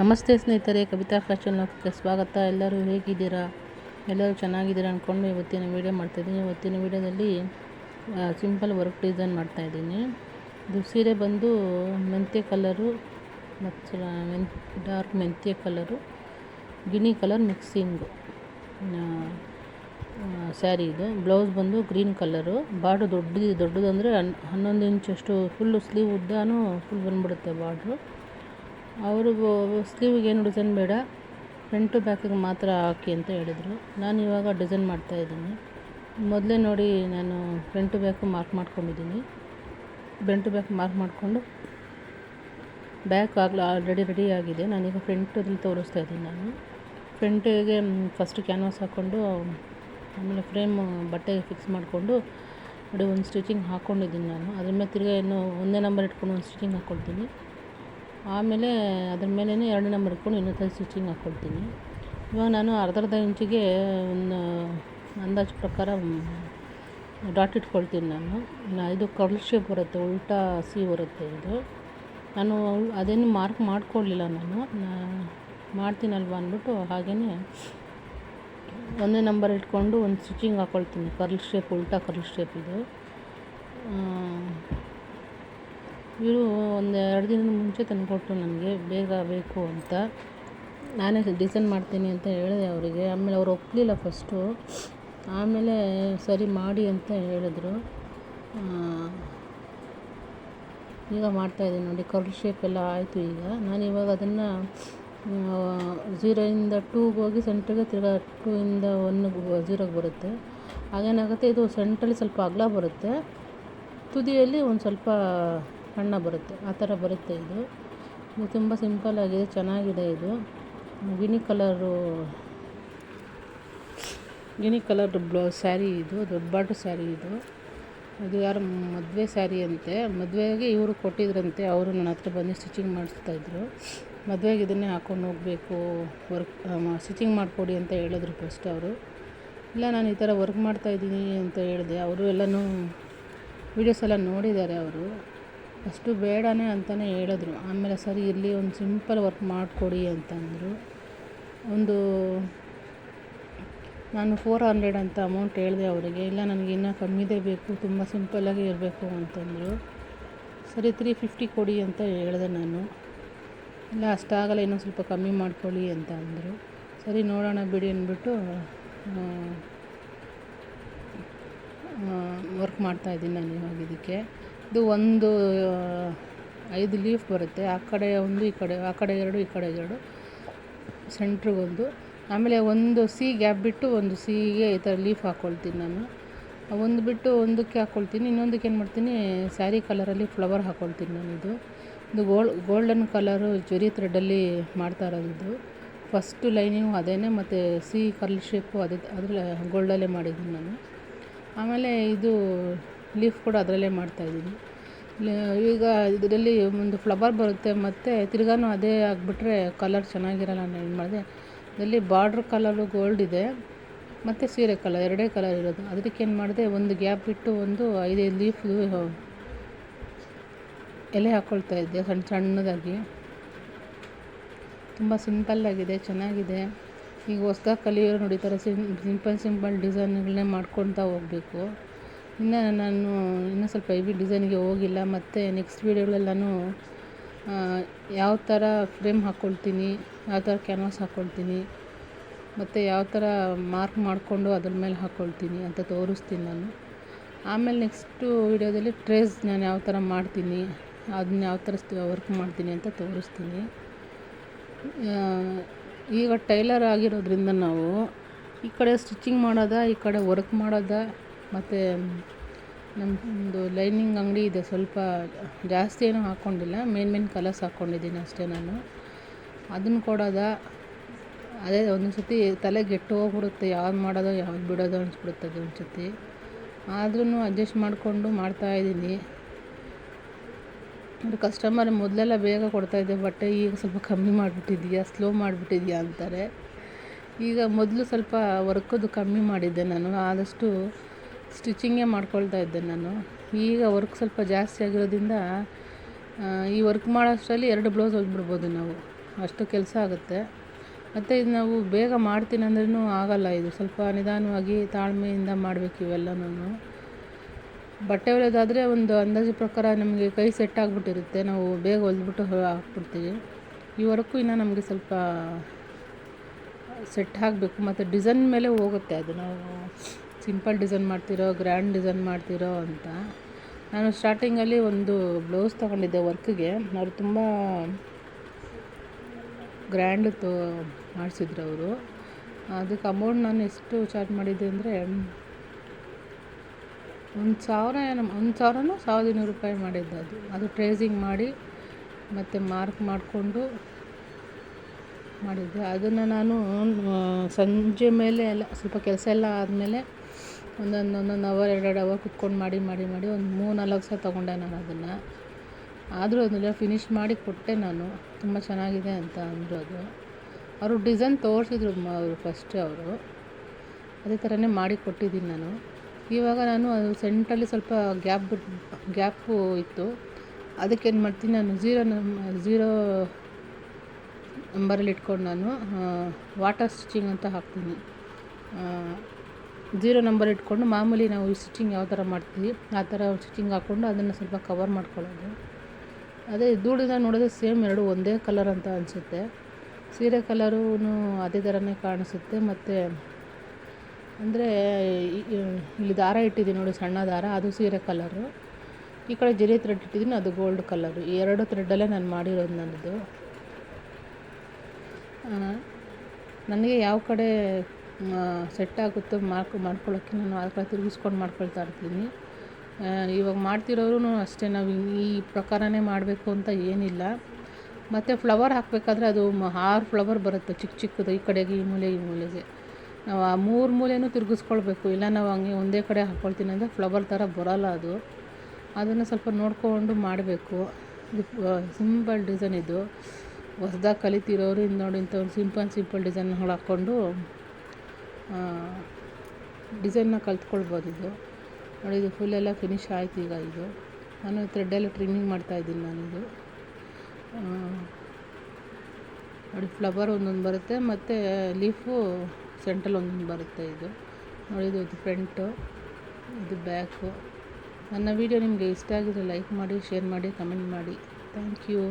ನಮಸ್ತೆ ಸ್ನೇಹಿತರೆ, ಕವಿತಾ ಫ್ಯಾಷನ್ ಸ್ವಾಗತ. ಎಲ್ಲರೂ ಹೇಗಿದ್ದೀರಾ? ಎಲ್ಲರೂ ಚೆನ್ನಾಗಿದ್ದೀರಾ ಅಂದ್ಕೊಂಡು ಇವತ್ತಿನ ವೀಡಿಯೋ ಮಾಡ್ತಾಯಿದ್ದೀನಿ ಇವತ್ತಿನ ವೀಡಿಯೋದಲ್ಲಿ ಸಿಂಪಲ್ ವರ್ಕ್ ಡಿಸೈನ್ ಮಾಡ್ತಾಯಿದ್ದೀನಿ ಇದು ಸೀರೆ ಬಂದು ಮೆಂತ್ಯ ಕಲರು ಮತ್ತು ಮೆನ್, ಡಾರ್ಕ್ ಮೆಂತ್ಯ ಕಲರು, ಗಿಣಿ ಕಲರ್ ಮಿಕ್ಸಿಂಗು. ಸ್ಯಾರಿ ಇದು. ಬ್ಲೌಸ್ ಬಂದು ಗ್ರೀನ್ ಕಲರು. ಬಾರ್ಡ್ರು ದೊಡ್ಡದು, ದೊಡ್ಡದಂದರೆ ಹನ್, ಹನ್ನೊಂದು ಇಂಚಷ್ಟು, ಫುಲ್ಲು ಸ್ಲೀವ್ ಉದ್ದಾನು ಫುಲ್ ಬಂದ್ಬಿಡುತ್ತೆ ಬಾರ್ಡ್ರು. ಅವರು ಸ್ಲೀವಿಗೆ ಏನು ಡಿಸೈನ್ ಬೇಡ, ಫ್ರಂಟು ಬ್ಯಾಕಿಗೆ ಮಾತ್ರ ಹಾಕಿ ಅಂತ ಹೇಳಿದರು. ನಾನು ಇವಾಗ ಡಿಸೈನ್ ಮಾಡ್ತಾ ಇದ್ದೀನಿ. ಮೊದಲೇ ನೋಡಿ ನಾನು ಫ್ರಂಟು ಬ್ಯಾಕು ಮಾರ್ಕ್ ಮಾಡ್ಕೊಂಡಿದ್ದೀನಿ. ಫ್ರಂಟು ಬ್ಯಾಕ್ ಮಾರ್ಕ್ ಮಾಡಿಕೊಂಡು ಬ್ಯಾಕ್ ಆಗಲ ಆಲ್ರೆಡಿ ರೆಡಿ ಆಗಿದೆ. ನಾನೀಗ ಫ್ರಂಟಲ್ಲಿ ತೋರಿಸ್ತಾ ಇದ್ದೀನಿ ನಾನು. ಫ್ರಂಟಿಗೆ ಫಸ್ಟ್ ಕ್ಯಾನ್ವಾಸ್ ಹಾಕ್ಕೊಂಡು ಆಮೇಲೆ ಫ್ರೇಮ್ ಬಟ್ಟೆಗೆ ಫಿಕ್ಸ್ ಮಾಡಿಕೊಂಡು, ನೋಡಿ ಒಂದು ಸ್ಟಿಚಿಂಗ್ ಹಾಕ್ಕೊಂಡಿದ್ದೀನಿ ನಾನು. ಅದ್ರ ಮೇಲೆ ತಿರ್ಗಾ ಇನ್ನೂ ಒಂದೇ ನಂಬರ್ ಇಟ್ಕೊಂಡು ಒಂದು ಸ್ಟಿಚಿಂಗ್ ಹಾಕ್ಕೊಳ್ತೀನಿ ಆಮೇಲೆ ಅದ್ರ ಮೇಲೇ ಎರಡನೇ ನಂಬರ್ ಇಟ್ಕೊಂಡು ಇನ್ನೊಂದು ಸ್ಟಿಚಿಂಗ್ ಹಾಕ್ಕೊಳ್ತೀನಿ ಇವಾಗ ನಾನು ಅರ್ಧ ಅರ್ಧ ಇಂಚಿಗೆ ಒಂದು ಅಂದಾಜು ಪ್ರಕಾರ ಡಾಟ್ ಇಟ್ಕೊಳ್ತೀನಿ ನಾನು. ಇದು ಕರ್ಲ್ ಶೇಪ್ ಬರುತ್ತೆ, ಉಲ್ಟಾ ಸಿ ಬರುತ್ತೆ ಇದು. ನಾನು ಅದೇನು ಮಾರ್ಕ್ ಮಾಡ್ಕೊಳ್ಳಿಲ್ಲ ನಾನು. ಮಾಡ್ತೀನಲ್ವ ಅಂದ್ಬಿಟ್ಟು ಹಾಗೆಯೇ ಒಂದೇ ನಂಬರ್ ಇಟ್ಕೊಂಡು ಒಂದು ಸ್ಟಿಚಿಂಗ್ ಹಾಕ್ಕೊಳ್ತೀನಿ ಕರ್ಲ್ ಶೇಪ್ ಉಲ್ಟಾ ಕರ್ಲ್ ಶೇಪ್ ಇದು. ಇವರು ಒಂದು ಎರಡು ದಿನದ ಮುಂಚೆ ತಂದುಕೊಟ್ರು ನನಗೆ, ಬೇಗ ಬೇಕು ಅಂತ. ನಾನೇ ಡಿಸೈನ್ ಮಾಡ್ತೀನಿ ಅಂತ ಹೇಳಿದೆ ಅವರಿಗೆ. ಆಮೇಲೆ ಅವ್ರು ಒಪ್ಪಲಿಲ್ಲ ಫಸ್ಟು ಆಮೇಲೆ ಸರಿ ಮಾಡಿ ಅಂತ ಹೇಳಿದರು. ಈಗ ಮಾಡ್ತಾಯಿದ್ದೀನಿ ನೋಡಿ ಕರ್ಲ್ ಶೇಪ್ ಎಲ್ಲ ಆಯಿತು ಈಗ. ನಾನು ಇವಾಗ ಅದನ್ನು ಝೀರೋಯಿಂದ ಟೂಗೆ ಹೋಗಿ ಸೆಂಟ್ರಿಗೆ ತಿರ್ಗಾ ಟೂ ಇಂದ ಒನ್ಗೆ ಝೀರೋಗೆ ಬರುತ್ತೆ. ಹಾಗೇನಾಗುತ್ತೆ, ಇದು ಸೆಂಟ್ರಲ್ಲಿ ಸ್ವಲ್ಪ ಅಗಲ ಬರುತ್ತೆ. ತುದಿಯಲ್ಲಿ ಒಂದು ಸ್ವಲ್ಪ ಸಣ್ಣ ಬರುತ್ತೆ, ಆ ಥರ ಬರುತ್ತೆ ಇದು. ಇದು ತುಂಬ ಸಿಂಪಲ್ಲಾಗಿದೆ ಚೆನ್ನಾಗಿದೆ ಇದು. ಗಿಣಿ ಕಲರು, ಗಿಣಿ ಕಲರ್ ಬ್ಲೌ ಸ್ಯಾರಿ ಇದು, ದೊಡ್ಡ ಬಾಟು ಸ್ಯಾರಿ ಇದು. ಇದು ಯಾರು ಮದುವೆ ಸ್ಯಾರಿ ಅಂತೆ. ಮದುವೆಗೆ ಇವರು ಕೊಟ್ಟಿದ್ರಂತೆ, ಅವರು ನನ್ನ ಹತ್ರ ಬಂದು ಸ್ಟಿಚಿಂಗ್ ಮಾಡಿಸ್ತಾಯಿದ್ರು ಮದುವೆಗೆ ಇದನ್ನೇ ಹಾಕೊಂಡು ಹೋಗಬೇಕು, ವರ್ಕ್ ಸ್ಟಿಚಿಂಗ್ ಮಾಡಿಕೊಡಿ ಅಂತ ಹೇಳಿದ್ರು ಫಸ್ಟ್ ಅವರು. ಇಲ್ಲ, ನಾನು ಈ ಥರ ವರ್ಕ್ ಮಾಡ್ತಾಯಿದ್ದೀನಿ ಅಂತ ಹೇಳಿದೆ. ಅವರು ಎಲ್ಲನೂ ವೀಡಿಯೋಸ್ ಎಲ್ಲ ನೋಡಿದ್ದಾರೆ ಅವರು. ಅಷ್ಟು ಬೇಡನೇ ಅಂತಲೇ ಹೇಳಿದ್ರು. ಆಮೇಲೆ ಸರಿ, ಇರಲಿ, ಒಂದು ಸಿಂಪಲ್ ವರ್ಕ್ ಮಾಡಿಕೊಡಿ ಅಂತಂದರು. ಒಂದು ನಾನು ಫೋರ್ ಹಂಡ್ರೆಡ್ ಅಂತ ಅಮೌಂಟ್ ಹೇಳಿದೆ ಅವರಿಗೆ. ಇಲ್ಲ, ನನಗೆ ಇನ್ನೂ ಕಮ್ಮಿದೇ ಬೇಕು, ತುಂಬ ಸಿಂಪಲ್ಲಾಗಿ ಇರಬೇಕು ಅಂತಂದರು. ಸರಿ, ತ್ರೀ ಫಿಫ್ಟಿ ಕೊಡಿ ಅಂತ ಹೇಳಿದೆ ನಾನು. ಇಲ್ಲ, ಅಷ್ಟಾಗಲ್ಲ ಇನ್ನೂ ಸ್ವಲ್ಪ ಕಮ್ಮಿ ಮಾಡ್ಕೊಳ್ಳಿ ಅಂತ ಅಂದರು ಸರಿ, ನೋಡೋಣ ಬಿಡಿ ಅಂದ್ಬಿಟ್ಟು ವರ್ಕ್ ಮಾಡ್ತಾಯಿದ್ದೀನಿ ನಾನು ಇವಾಗ ಇದಕ್ಕೆ. ಇದು ಒಂದು ಐದು ಲೀಫ್ ಬರುತ್ತೆ. ಆ ಕಡೆ ಒಂದು, ಈ ಕಡೆ, ಆ ಕಡೆ ಎರಡು, ಈ ಕಡೆ ಎರಡು. ಸೆಂಟ್ರಿಗೊಂದು ಆಮೇಲೆ ಒಂದು ಸಿ ಗ್ಯಾಪ್ ಬಿಟ್ಟು ಒಂದು ಸಿಗೆ ಈ ಥರ ಲೀಫ್ ಹಾಕ್ಕೊಳ್ತೀನಿ ನಾನು. ಒಂದು ಬಿಟ್ಟು ಒಂದಕ್ಕೆ ಹಾಕ್ಕೊಳ್ತೀನಿ ಇನ್ನೊಂದಕ್ಕೆ ಏನು ಮಾಡ್ತೀನಿ? ಸ್ಯಾರಿ ಕಲರಲ್ಲಿ ಫ್ಲವರ್ ಹಾಕ್ಕೊಳ್ತೀನಿ ನಾನು ಇದು. ಇದು ಗೋಲ್ಡ್ ಗೋಲ್ಡನ್ ಕಲರು ಜರಿ ಥ್ರೆಡ್ಡಲ್ಲಿ ಮಾಡ್ತಾ ಇರೋದು. ಫಸ್ಟು ಲೈನಿಂಗು ಅದೇ ಮತ್ತು ಸಿ ಕರ್ಲ್ ಶೇಪು ಅದೇ, ಅದರಲ್ಲೇ ಗೋಲ್ಡಲ್ಲೇ ಮಾಡಿದ್ದೀನಿ ನಾನು. ಆಮೇಲೆ ಇದು ಲೀಫ್ ಕೂಡ ಅದರಲ್ಲೇ ಮಾಡ್ತಾಯಿದ್ದೀನಿ ಈಗ ಇದರಲ್ಲಿ ಒಂದು ಫ್ಲವರ್ ಬರುತ್ತೆ ಮತ್ತು ತಿರ್ಗಾನು ಅದೇ ಹಾಕ್ಬಿಟ್ರೆ ಕಲರ್ ಚೆನ್ನಾಗಿರಲ್ಲ ನಾನು ಏನು ಮಾಡಿದೆ. ಇದರಲ್ಲಿ ಬಾರ್ಡ್ರ್ ಕಲರು ಗೋಲ್ಡ್ ಇದೆ, ಮತ್ತು ಸೀರೆ ಕಲರ್ ಎರಡೇ ಕಲರ್ ಇರೋದು. ಅದಕ್ಕೆ ಏನು ಮಾಡಿದೆ, ಒಂದು ಗ್ಯಾಪ್ ಬಿಟ್ಟು ಒಂದು ಐದೈದು ಲೀಫ್ ಎಲೆ ಹಾಕ್ಕೊಳ್ತಾ ಇದ್ದೆ ಸಣ್ಣ ಸಣ್ಣದಾಗಿ. ತುಂಬ ಸಿಂಪಲ್ಲಾಗಿದೆ ಚೆನ್ನಾಗಿದೆ. ಈಗ ಹೊಸ್ದಾಗಿ ಕಲಿಯೋರು ನೋಡಿ ಥರ ಸಿಂಪಲ್ ಸಿಂಪಲ್ ಡಿಸೈನ್ಗಳನ್ನೇ ಮಾಡ್ಕೊತಾ ಹೋಗಬೇಕು. ಇನ್ನು ನಾನು ಇನ್ನೂ ಸ್ವಲ್ಪ ಹೆವಿ ಡಿಸೈನಿಗೆ ಹೋಗಿಲ್ಲ, ಮತ್ತು ನೆಕ್ಸ್ಟ್ ವೀಡಿಯೋಗಳೆಲ್ಲನೂ ಯಾವ ಥರ ಫ್ರೇಮ್ ಹಾಕ್ಕೊಳ್ತೀನಿ ಯಾವ ಥರ ಕ್ಯಾನ್ವಾಸ್ ಹಾಕ್ಕೊಳ್ತೀನಿ ಮತ್ತು ಯಾವ ಥರ ಮಾರ್ಕ್ ಮಾಡಿಕೊಂಡು ಅದ್ರ ಮೇಲೆ ಹಾಕ್ಕೊಳ್ತೀನಿ ಅಂತ ತೋರಿಸ್ತೀನಿ ನಾನು. ಆಮೇಲೆ ನೆಕ್ಸ್ಟು ವೀಡಿಯೋದಲ್ಲಿ ಟ್ರೇಸ್ ನಾನು ಯಾವ ಥರ ಮಾಡ್ತೀನಿ ಅದನ್ನ ಯಾವ ಥರ ವರ್ಕ್ ಮಾಡ್ತೀನಿ ಅಂತ ತೋರಿಸ್ತೀನಿ. ಈಗ ಟೈಲರ್ ಆಗಿರೋದ್ರಿಂದ ನಾವು ಈ ಕಡೆ ಸ್ಟಿಚಿಂಗ್ ಮಾಡೋದಾ, ಈ ಕಡೆ ವರ್ಕ್ ಮಾಡೋದ ಮತ್ತು ನಮ್ಮದು ಲೈನಿಂಗ್ ಅಂಗಡಿ ಇದೆ. ಸ್ವಲ್ಪ ಜಾಸ್ತಿ ಏನೂ ಹಾಕ್ಕೊಂಡಿಲ್ಲ ಮೇನ್ ಮೇನ್ ಕಲರ್ಸ್ ಹಾಕ್ಕೊಂಡಿದ್ದೀನಿ ಅಷ್ಟೇ ನಾನು. ಅದನ್ನು ಕೊಡೋದ ಅದೇ. ಒಂದೊಂದು ಸರ್ತಿ ತಲೆ ಗೆಟ್ಟು ಹೋಗ್ಬಿಡುತ್ತೆ. ಯಾವ್ದು ಮಾಡೋದೋ, ಯಾವ್ದು ಬಿಡೋದೋ ಅನಿಸ್ಬಿಡುತ್ತೆ ಅದು ಒಂದು ಸತಿ. ಆದ್ರೂ ಅಡ್ಜಸ್ಟ್ ಮಾಡಿಕೊಂಡು ಮಾಡ್ತಾಯಿದ್ದೀನಿ ಕಸ್ಟಮರ್ ಮೊದಲೆಲ್ಲ ಬೇಗ ಕೊಡ್ತಾಯಿದ್ದೆ ಬಟ್ಟೆ ಈಗ ಸ್ವಲ್ಪ ಕಮ್ಮಿ ಮಾಡಿಬಿಟ್ಟಿದ್ಯಾ ಸ್ಲೋ ಮಾಡಿಬಿಟ್ಟಿದ್ಯಾ ಅಂತಾರೆ. ಈಗ ಮೊದಲು ಸ್ವಲ್ಪ ವರ್ಕದು ಕಮ್ಮಿ ಮಾಡಿದ್ದೆ ನಾನು. ಆದಷ್ಟು ಸ್ಟಿಚಿಂಗೇ ಮಾಡ್ಕೊಳ್ತಾ ಇದ್ದೆ ನಾನು. ಈಗ ವರ್ಕ್ ಸ್ವಲ್ಪ ಜಾಸ್ತಿ ಆಗಿರೋದ್ರಿಂದ ಈ ವರ್ಕ್ ಮಾಡೋಷ್ಟರಲ್ಲಿ ಎರಡು ಬ್ಲೌಸ್ ಹೊಲ್ಬಿಡ್ಬೋದು ನಾವು. ಅಷ್ಟು ಕೆಲಸ ಆಗುತ್ತೆ. ಮತ್ತು ಇದು ನಾವು ಬೇಗ ಮಾಡ್ತೀನಿ ಅಂದ್ರೂ ಆಗಲ್ಲ ಇದು. ಸ್ವಲ್ಪ ನಿಧಾನವಾಗಿ ತಾಳ್ಮೆಯಿಂದ ಮಾಡಬೇಕು ಇವೆಲ್ಲನೂ ಬಟ್ಟೆ ಹೊಲಿಯೋದಾದರೆ ಒಂದು ಅಂದಾಜು ಪ್ರಕಾರ ನಮಗೆ ಕೈ ಸೆಟ್ ಆಗಿಬಿಟ್ಟಿರುತ್ತೆ. ನಾವು ಬೇಗ ಹೊಲಿದ್ಬಿಟ್ಟು ಹಾಕ್ಬಿಡ್ತೀವಿ. ಈ ವರ್ಕು ಇನ್ನು ನಮಗೆ ಸ್ವಲ್ಪ ಸೆಟ್ ಆಗಬೇಕು. ಮತ್ತು ಡಿಸೈನ್ ಮೇಲೆ ಹೋಗುತ್ತೆ ಅದು ನಾವು. ಸಿಂಪಲ್ ಡಿಸೈನ್ ಮಾಡ್ತಿರೋ, ಗ್ರ್ಯಾಂಡ್ ಡಿಸೈನ್ ಮಾಡ್ತಿರೋ ಅಂತ. ನಾನು ಸ್ಟಾರ್ಟಿಂಗಲ್ಲಿ ಒಂದು ಬ್ಲೌಸ್ ತೊಗೊಂಡಿದ್ದೆ ವರ್ಕ್ಗೆ. ಅವ್ರು ತುಂಬ ಗ್ರ್ಯಾಂಡ್ ತೋ ಮಾಡಿಸಿದ್ರು ಅವರು. ಅದಕ್ಕೆ ಅಮೌಂಟ್ ನಾನು ಎಷ್ಟು ಚಾರ್ಜ್ ಮಾಡಿದ್ದೆ ಅಂದರೆ, ಒಂದು ಸಾವಿರ ಏನೋ, ಒಂದು ಸಾವಿರನೂ ಸಾವಿರದ ಇನ್ನೂರು ರೂಪಾಯಿ ಮಾಡಿದ್ದೆ ಅದು. ಅದು ಟ್ರೇಸಿಂಗ್ ಮಾಡಿ, ಮತ್ತು ಮಾರ್ಕ್ ಮಾಡಿಕೊಂಡು ಮಾಡಿದ್ದೆ. ಅದನ್ನು ನಾನು ಸಂಜೆ ಮೇಲೆ ಎಲ್ಲ, ಸ್ವಲ್ಪ ಕೆಲಸ ಎಲ್ಲ ಆದಮೇಲೆ ಒಂದೊಂದು ಒಂದೊಂದು ಅವರ್ ಎರಡೆರಡು ಅವರ್ ಕುತ್ಕೊಂಡು ಮಾಡಿ ಮಾಡಿ ಮಾಡಿ ಒಂದು ಮೂರು ನಾಲ್ಕು ಸಲ ತೊಗೊಂಡೆ ನಾನು ಅದನ್ನು. ಆದರೂ ಅದನ್ನೆಲ್ಲ ಫಿನಿಷ್ ಮಾಡಿ ಕೊಟ್ಟೆ ನಾನು. ತುಂಬ ಚೆನ್ನಾಗಿದೆ ಅಂತ ಅಂದರು ಅದು. ಅವರು ಡಿಸೈನ್ ತೋರಿಸಿದ್ರು ಅವರು ಫಸ್ಟ್ ಅವರು. ಅದೇ ಥರನೇ ಮಾಡಿ ಕೊಟ್ಟಿದ್ದೀನಿ ನಾನು. ಇವಾಗ ನಾನು ಅದು ಸೆಂಟ್ರಲ್ಲಿ ಸ್ವಲ್ಪ ಗ್ಯಾಪ್ ಬಿಟ್ಟು ಗ್ಯಾಪು ಇತ್ತು. ಅದಕ್ಕೇನು ಮಾಡ್ತೀನಿ ನಾನು ಝೀರೋ ನಮ್ ಝೀರೋ ನಂಬರಲ್ಲಿ ಇಟ್ಕೊಂಡು ನಾನು ವಾಟರ್ ಸ್ಟಿಚಿಂಗ್ ಅಂತ ಹಾಕ್ತೀನಿ. ಝೀರೋ ನಂಬರ್ ಇಟ್ಕೊಂಡು ಮಾಮೂಲಿ ನಾವು ಸ್ಟಿಚಿಂಗ್ ಯಾವ ಥರ ಮಾಡ್ತೀವಿ, ಆ ಥರ ಸ್ಟಿಚಿಂಗ್ ಹಾಕ್ಕೊಂಡು ಅದನ್ನು ಸ್ವಲ್ಪ ಕವರ್ ಮಾಡ್ಕೊಳ್ಳೋದು. ಅದೇ ದೂರದಿಂದ ನೋಡಿದ್ರೆ ಸೇಮ್ ಎರಡು ಒಂದೇ ಕಲರ್ ಅಂತ ಅನಿಸುತ್ತೆ. ಸೀರೆ ಕಲರೂ ಅದೇ ಥರನೇ ಕಾಣಿಸುತ್ತೆ. ಮತ್ತು ಅಂದರೆ ಇಲ್ಲಿ ದಾರ ಇಟ್ಟಿದ್ದೀನಿ ನೋಡಿ, ಸಣ್ಣ ದಾರ, ಅದು ಸೀರೆ ಕಲರು. ಈ ಕಡೆ ಜರಿ ಥ್ರೆಡ್ ಇಟ್ಟಿದ್ದೀನಿ, ಅದು ಗೋಲ್ಡ್ ಕಲರು. ಈ ಎರಡು ಥ್ರೆಡ್ಡಲ್ಲೇ ನಾನು ಮಾಡಿರೋದು ನನ್ನದು. ನನಗೆ ಯಾವ ಕಡೆ ಸೆಟ್ ಆಗುತ್ತೋ ಮಾರ್ಕ್ ಮಾಡ್ಕೊಳ್ಳೋಕ್ಕೆ ನಾನು ಕಡೆ ತಿರುಗಿಸ್ಕೊಂಡು ಮಾಡ್ಕೊಳ್ತಾ ಇರ್ತೀನಿ. ಇವಾಗ ಮಾಡ್ತಿರೋರು ಅಷ್ಟೇ, ನಾವು ಈ ಪ್ರಕಾರನೇ ಮಾಡಬೇಕು ಅಂತ ಏನಿಲ್ಲ. ಮತ್ತು ಫ್ಲವರ್ ಹಾಕಬೇಕಾದ್ರೆ ಅದು ಆರು ಫ್ಲವರ್ ಬರುತ್ತೆ ಚಿಕ್ಕ ಚಿಕ್ಕದು, ಈ ಕಡೆಗೆ, ಈ ಮೂಲೆ ಈ ಮೂಲೆಗೆ. ನಾವು ಆ ಮೂರು ಮೂಲೆಯೂ ತಿರುಗಿಸ್ಕೊಳ್ಬೇಕು. ಇಲ್ಲ ನಾವು ಹಂಗೆ ಒಂದೇ ಕಡೆ ಹಾಕ್ಕೊಳ್ತೀನಿ ಅಂದರೆ ಫ್ಲವರ್ ಥರ ಬರೋಲ್ಲ ಅದು. ಅದನ್ನು ಸ್ವಲ್ಪ ನೋಡಿಕೊಂಡು ಮಾಡಬೇಕು. ಇದು ಸಿಂಪಲ್ ಡಿಸೈನ್ ಇದು. ಹೊಸ್ದಾಗಿ ಕಲಿತಿರೋರು, ಇದು ನೋಡಿ ಇಂಥ ಸಿಂಪಲ್ ಸಿಂಪಲ್ ಡಿಸೈನ್ಗಳು ಹಾಕ್ಕೊಂಡು ಡಿಸೈನ್ನ ಕಲ್ತ್ಕೊಳ್ಬೋದು ಇದು. ನೋಡಿ, ಇದು ಎಲ್ಲ ಫಿನಿಶ್ ಆಯ್ತು ಈಗ ಇದು. ನಾನು ಥ್ರೆಡ್ಡೆಲ್ಲ ಟ್ರಿಮ್ಮಿಂಗ್ ಮಾಡ್ತಾಯಿದ್ದೀನಿ ನಾನಿದು ನೋಡಿ ಫ್ಲವರ್ ಒಂದೊಂದು ಬರುತ್ತೆ, ಮತ್ತು ಲೀಫು ಸೆಂಟ್ರಲ್ ಒಂದೊಂದು ಬರುತ್ತೆ ಇದು. ನೋಡಿ, ಇದು ಫ್ರಂಟು ಇದು ಬ್ಯಾಕು ನನ್ನ ವಿಡಿಯೋ ನಿಮಗೆ ಇಷ್ಟ ಆಗಿದ್ರೆ ಲೈಕ್ ಮಾಡಿ ಶೇರ್ ಮಾಡಿ ಕಮೆಂಟ್ ಮಾಡಿ. Thank you